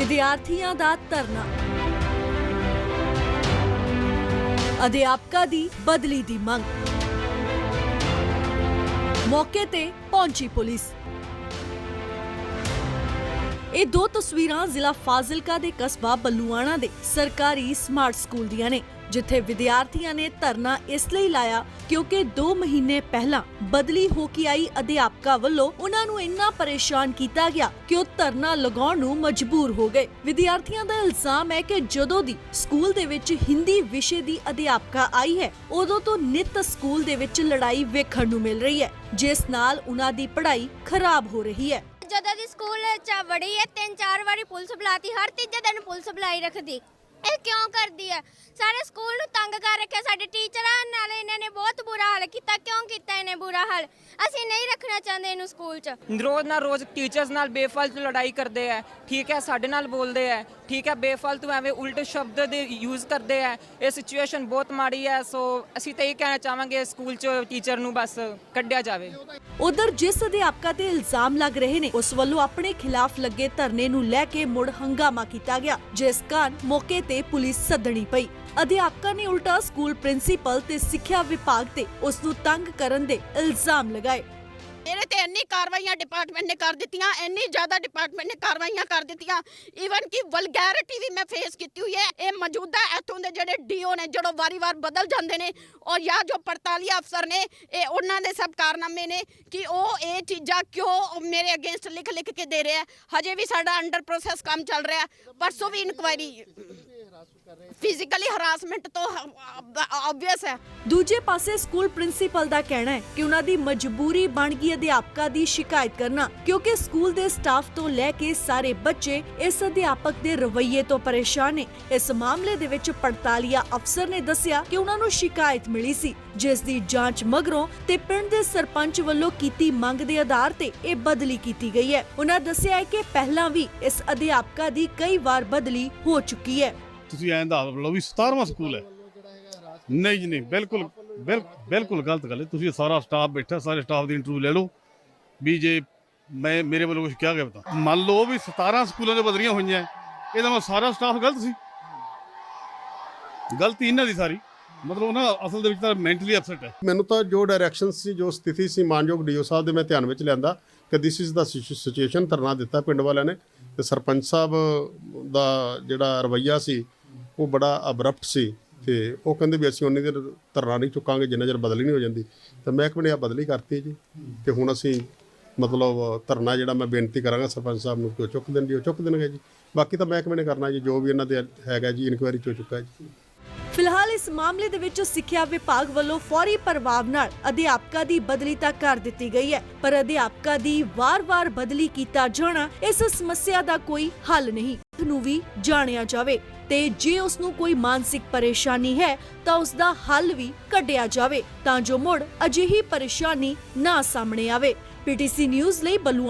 ਵਿਦਿਆਰਥੀਆਂ ਦਾ ਧਰਨਾ। ਅਧਿਆਪਕਾਂ ਦੀ ਬਦਲੀ ਦੀ ਮੰਗ। ਮੌਕੇ ਤੇ ਪਹੁੰਚੀ ਪੁਲਿਸ। ਇਹ ਦੋ ਤਸਵੀਰਾਂ ਜ਼ਿਲ੍ਹਾ ਫਾਜ਼ਿਲਕਾ ਦੇ ਕਸਬਾ ਬੱਲੂਆਣਾ ਦੇ ਸਰਕਾਰੀ ਸਮਾਰਟ ਸਕੂਲ ਦੀਆਂ ਨੇ। ਜਿੱਥੇ ਵਿਦਿਆਰਥੀਆਂ ਨੇ ਧਰਨਾ ਇਸ ਲਈ ਲਾਇਆ ਕਿਉਂਕਿ 2 ਮਹੀਨੇ ਪਹਿਲਾਂ ਬਦਲੀ ਹੋ ਕੇ ਆਈ ਅਧਿਆਪਕਾ ਵੱਲੋਂ ਉਹਨਾਂ ਨੂੰ ਇੰਨਾ ਪਰੇਸ਼ਾਨ ਕੀਤਾ ਗਿਆ ਕਿ ਉਹ ਧਰਨਾ ਲਗਾਉਣ ਨੂੰ ਮਜਬੂਰ ਹੋ ਗਏ। ਵਿਦਿਆਰਥੀਆਂ ਦਾ ਇਲਜ਼ਾਮ ਹੈ ਕਿ ਜਦੋਂ ਦੀ ਸਕੂਲ ਦੇ ਵਿੱਚ ਹਿੰਦੀ ਵਿਸ਼ੇ ਦੀ ਅਧਿਆਪਕਾ ਆਈ ਹੈ, ਉਦੋਂ ਤੋਂ ਨਿਤ ਸਕੂਲ ਦੇ ਵਿੱਚ ਲੜਾਈ ਵੇਖਣ ਨੂੰ ਮਿਲ ਰਹੀ ਹੈ, ਜਿਸ ਨਾਲ ਉਹਨਾਂ ਦੀ ਪੜ੍ਹਾਈ ਖਰਾਬ ਹੋ ਰਹੀ ਹੈ। ਜਦੋਂ ਦੀ ਸਕੂਲ ਚ ਵੜੀ ਹੈ, ਤਿੰਨ ਚਾਰ ਵਾਰੀ ਪੁਲਿਸ ਬੁਲਾਤੀ, ਹਰ ਤੀਜੇ ਦਿਨ ਪੁਲਿਸ ਬੁਲਾਈ ਰੱਖਦੀ। ਇਹ ਕਿਉਂ ਕਰਦੀ ਹੈ ਸਾਰੇ ਸਕੂਲ ਨੂੰ ਤੰਗ ਕਰ ਰੱਖਿਆ। ਸਾਡੇ ਟੀਚਰਾਂ ਨਾਲ ਇਹਨਾਂ ਨੇ ਬਹੁਤ ਬੁਰਾ ਹਾਲ ਕੀਤਾ। ਕਿਉਂ ਕੀਤਾ ਇਹਨੇ ਬੁਰਾ ਹਾਲ? ਅਸੀਂ ਨਹੀਂ ਰੱਖਣਾ ਚਾਹੁੰਦੇ ਇਹਨੂੰ ਸਕੂਲ ਚ। ਰੋਜ਼ ਨਾ ਰੋਜ਼ ਟੀਚਰਸ ਨਾਲ ਬੇਫਾਲਤੂ ਲੜਾਈ ਕਰਦੇ ਆ ਠੀਕ ਹੈ ਸਾਡੇ ਨਾਲ ਬੋਲਦੇ ਆ ਠੀਕ ਹੈ ਬੇਫਾਲਤੂ ਐਵੇਂ ਉਲਟ ਸ਼ਬਦ ਦੇ ਯੂਜ਼ ਕਰਦੇ ਆ ਇਹ ਸਿਚੁਏਸ਼ਨ ਬਹੁਤ ਮਾੜੀ ਹੈ ਸੋ ਅਸੀਂ ਤਾਂ ਇਹ ਕਹਿਣਾ ਚਾਹਾਂਗੇ ਸਕੂਲ 'ਚ ਟੀਚਰ ਨੂੰ ਬਸ ਕੱਢਿਆ ਜਾਵੇ। ਉਧਰ ਜਿਸ ਅਧਿਆਪਕਾ ਤੇ ਇਲਜ਼ਾਮ ਲੱਗ ਰਹੇ ਨੇ ਉਸ ਵੱਲੋਂ ਆਪਣੇ ਖਿਲਾਫ ਲੱਗੇ ਧਰਨੇ ਨੂੰ ਲੈ ਕੇ ਮੁੜ ਹੰਗਾਮਾ ਕੀਤਾ ਗਿਆ ਜਿਸ ਕਾਰਨ ਮੌਕੇ ਤੇ ਪੁਲਿਸ ਸੱਦਣੀ ਪਈ। ਅਧਿਆਪਕਾ ਨੇ ਉਲਟਾ ਸਕੂਲ ਪ੍ਰਿੰਸੀਪਲ ਤੇ ਸਿੱਖਿਆ ਵਿਭਾਗ ਤੇ ਉਸ ਨੂੰ ਤੰਗ ਕਰਨ ਦੇ ਇਲਜ਼ਾਮ ਲਗਾਏ। ਇਹਦੇ ਤੇ ਇੰਨੀ ਕਾਰਵਾਈਆਂ ਡਿਪਾਰਟਮੈਂਟ ਨੇ ਕਰ ਦਿੱਤੀਆਂ, ਇੰਨੀ ਜ਼ਿਆਦਾ ਡਿਪਾਰਟਮੈਂਟ ਨੇ ਕਾਰਵਾਈਆਂ ਕਰ ਦਿੱਤੀਆਂ। ਈਵਨ ਕਿ ਵਲਗੈਰਿਟੀ ਵੀ ਮੈਂ ਫੇਸ ਕੀਤੀ ਹੋਈ ਹੈ। ਇਹ ਮੌਜੂਦਾ ਇੱਥੋਂ ਦੇ ਜਿਹੜੇ ਡੀਓ ਨੇ, ਜਦੋਂ ਵਾਰੀ-ਵਾਰ ਬਦਲ ਜਾਂਦੇ ਨੇ, ਔਰ ਜਾਂ ਜੋ ਪੜਤਾਲੀ ਅਫਸਰ ਨੇ, ਇਹ ਉਹਨਾਂ ਦੇ ਸਭ ਕਾਰਨਾਮੇ ਨੇ ਕਿ ਉਹ ਇਹ ਚੀਜ਼ਾਂ ਕਿਉਂ ਮੇਰੇ ਅਗੇਂਸਟ ਲਿਖ-ਲਿਖ ਕੇ ਦੇ ਰਿਹਾ ਹਜੇ ਵੀ ਸਾਡਾ ਅੰਡਰ ਪ੍ਰੋਸੈਸ ਕੰਮ ਚੱਲ ਰਿਹਾ ਪਰਸੋਂ ਵੀ ਇਨਕੁਆਇਰੀ ਫਿਜ਼ੀਕਲੀ ਹਰਾਸਮੈਂਟ ਤੋਂ ਆਬਵੀਅਸ ਹੈ। ਦੂਜੇ ਪਾਸੇ ਸਕੂਲ ਪ੍ਰਿੰਸੀਪਲ ਦਾ ਕਹਿਣਾ ਹੈ ਕਿ ਉਹਨਾਂ ਦੀ ਮਜਬੂਰੀ ਬਣ ਗਈ ਅਧਿਆਪਕਾ ਦੀ ਸ਼ਿਕਾਇਤ ਕਰਨਾ ਕਿਉਂਕਿ ਸਕੂਲ ਦੇ ਸਟਾਫ ਤੋਂ ਲੈ ਕੇ ਸਾਰੇ ਬੱਚੇ ਇਸ ਅਧਿਆਪਕ ਦੇ ਰਵੱਈਏ ਤੋਂ ਪਰੇਸ਼ਾਨ ਨੇ। ਇਸ ਮਾਮਲੇ ਦੇ ਵਿੱਚ ਪੜਤਾਲੀਆ ਅਫਸਰ ਨੇ ਦੱਸਿਆ ਕਿ ਉਹਨਾਂ ਨੂੰ ਸ਼ਿਕਾਇਤ ਮਿਲੀ ਸੀ ਜਿਸ ਦੀ ਜਾਂਚ ਮਗਰੋਂ ਤੇ ਪਿੰਡ ਦੇ ਸਰਪੰਚ ਵੱਲੋਂ ਕੀਤੀ ਮੰਗ ਦੇ ਆਧਾਰ ਤੇ ਇਹ ਬਦਲੀ ਕੀਤੀ ਗਈ ਹੈ। ਉਹਨਾਂ ਦੱਸਿਆ ਹੈ ਕਿ ਪਹਿਲਾਂ ਵੀ ਇਸ ਅਧਿਆਪਕਾ ਦੀ ਕਈ ਵਾਰ ਬਦਲੀ ਹੋ ਚੁੱਕੀ ਹੈ। ਤੁਸੀਂ ਐਂ ਦੱਸ ਲਓ ਵੀ 17ਵਾਂ ਸਕੂਲ ਹੈ। ਨਹੀਂ ਜੀ, ਨਹੀਂ, ਬਿਲਕੁਲ, ਬਿਲ- ਬਿਲਕੁਲ ਗਲਤ ਗੱਲ ਹੈ। ਤੁਸੀਂ ਸਾਰਾ ਸਟਾਫ ਬੈਠਾ, ਸਾਰੇ ਸਟਾਫ ਦੀ ਇੰਟਰਵਿਊ ਲੈ ਲਓ। ਵੀ ਜੇ ਮੈਂ, ਮੇਰੇ ਵੱਲੋਂ ਕੁਝ ਕਿਹਾ ਗਿਆ ਤਾਂ। ਮੰਨ ਲਓ ਵੀ 17 ਸਕੂਲਾਂ ਦੇ ਬਦਲੀਆਂ ਹੋਈਆਂ, ਇਹਦਾ ਮਤਲਬ ਸਾਰਾ ਸਟਾਫ ਗਲਤ ਸੀ। ਗਲਤੀ ਇਹਨਾਂ ਦੀ ਸਾਰੀ। ਮਤਲਬ ਉਹਨਾਂ ਅਸਲ ਦੇ ਵਿੱਚ ਤਾਂ ਮੈਂਟਲੀ ਅਪਸੈਟ ਹੈ। ਮੈਨੂੰ ਤਾਂ ਜੋ ਡਾਇਰੈਕਸ਼ਨ ਸੀ, ਜੋ ਸਥਿਤੀ ਸੀ, ਮਾਨਯੋਗ ਡੀਓ ਸਾਹਿਬ ਦੇ ਮੈਂ ਧਿਆਨ ਵਿੱਚ ਲਿਆਂਦਾ ਕਿ ਦਿਸ ਇਜ਼ ਦਾ ਸਿਚੁਏਸ਼ਨ ਧਰਨਾ ਦਿੱਤਾ ਪਿੰਡ ਵਾਲਿਆਂ ਨੇ। ਤੇ ਸਰਪੰਚ ਸਾਹਿਬ ਦਾ ਜਿਹੜਾ ਰਵਈਆ ਸੀ ਉਹ ਬੜਾ ਅਬਰਪਟ ਸੀ ਤੇ ਉਹ ਕਹਿੰਦੇ ਵੀ ਅਸੀਂ ਉਨੀ ਦੇਰ ਧਰਨਾ ਨਹੀਂ ਚੁੱਕਾਂਗੇ, ਜਿੰਨਾ ਚਿਰ ਬਦਲੀ ਨਹੀਂ ਹੋ ਜਾਂਦੀ। ਤਾਂ ਮਹਿਕਮੇ ਨੇ ਆ ਬਦਲੀ ਕਰਤੀ ਜੀ। ਤੇ ਹੁਣ ਅਸੀਂ ਮਤਲਬ ਧਰਨਾ ਜਿਹੜਾ ਮੈਂ ਬੇਨਤੀ ਕਰਾਂਗਾ ਸਰਪੰਚ ਸਾਹਿਬ ਨੂੰ ਕਿ ਉਹ ਚੁੱਕ ਦੇਣ ਜੀ, ਉਹ ਚੁੱਕ ਦੇਣਗੇ ਜੀ। ਬਾਕੀ ਤਾਂ ਮਹਿਕਮੇ ਨੇ ਕਰਨਾ ਜੀ, ਜੋ ਵੀ ਇਹਨਾਂ ਦੇ ਹੈਗਾ ਜੀ, ਇਨਕੁਆਇਰੀ ਹੋ ਚੁੱਕਾ ਜੀ। ਫਿਲਹਾਲ ਇਸ ਮਾਮਲੇ ਦੇ ਵਿੱਚ ਸਿੱਖਿਆ ਵਿਭਾਗ ਵੱਲੋਂ ਫੌਰੀ ਪ੍ਰਭਾਵ ਨਾਲ ਅਧਿਆਪਕਾਂ ਦੀ ਬਦਲੀ ਤਾਂ ਕਰ ਦਿੱਤੀ ਗਈ ਹੈ, ਪਰ ਅਧਿਆਪਕਾਂ ਦੀ ਵਾਰ-ਵਾਰ ਬਦਲੀ ਕੀਤਾ ਜਾਣਾ ਇਸ ਸਮੱਸਿਆ ਦਾ ਕੋਈ ਹੱਲ ਨਹੀਂ। ਨੂੰ ਵੀ ਜਾਣਿਆ ਜਾਵੇ। ਤੇ ਜੇ ਉਸ ਨੂੰ ਕੋਈ ਮਾਨਸਿਕ ਪਰੇਸ਼ਾਨੀ ਹੈ, ਤਾਂ ਉਸ ਦਾ ਹੱਲ ਵੀ ਕੱਢਿਆ ਜਾਵੇ, ਤਾਂ ਜੋ ਮੁੜ ਅਜਿਹੀ ਪਰੇਸ਼ਾਨੀ ਨਾ ਸਾਹਮਣੇ ਆਵੇ। ਪੀਟੀਸੀ ਨਿਊਜ਼ ਲਈ ਬਲੂ